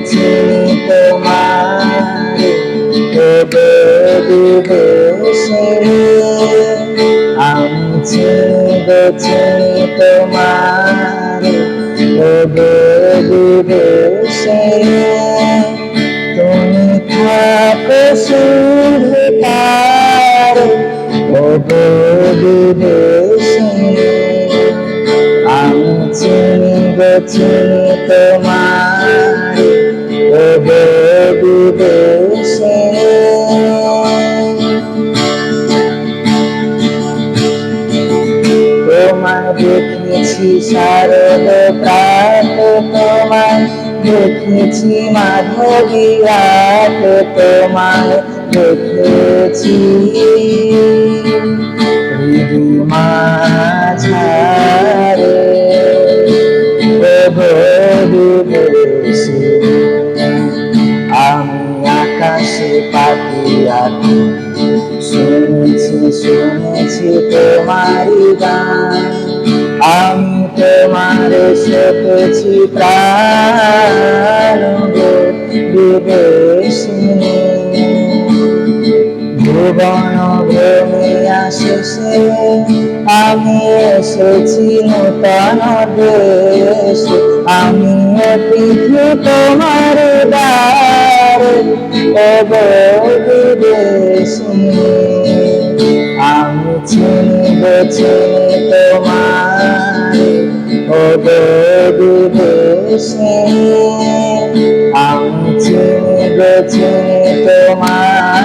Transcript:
চিনি তোমার আমি চিনি তোমার তুমি থাকো শুধু তার বিদেশে আমি চিনি তোমার দেখেছি শারদ প্রাত তোমায় দেখেছি মাধবী রাত তোমায় দেখেছি মাঝারে আমি আকাশে পাতিয়া শুনেছি শুনেছি তোমারি গান। আমি তোমার গো বিদেশিনী ভুবন ভূমিয়া শেষে আমি এসেছি নূতন দেশ। আমি অতিথি তোমার দ্বার বিদেশিনী আমি চিনব চিনি ও বিদেশে আমি চিনব চিনি তোমার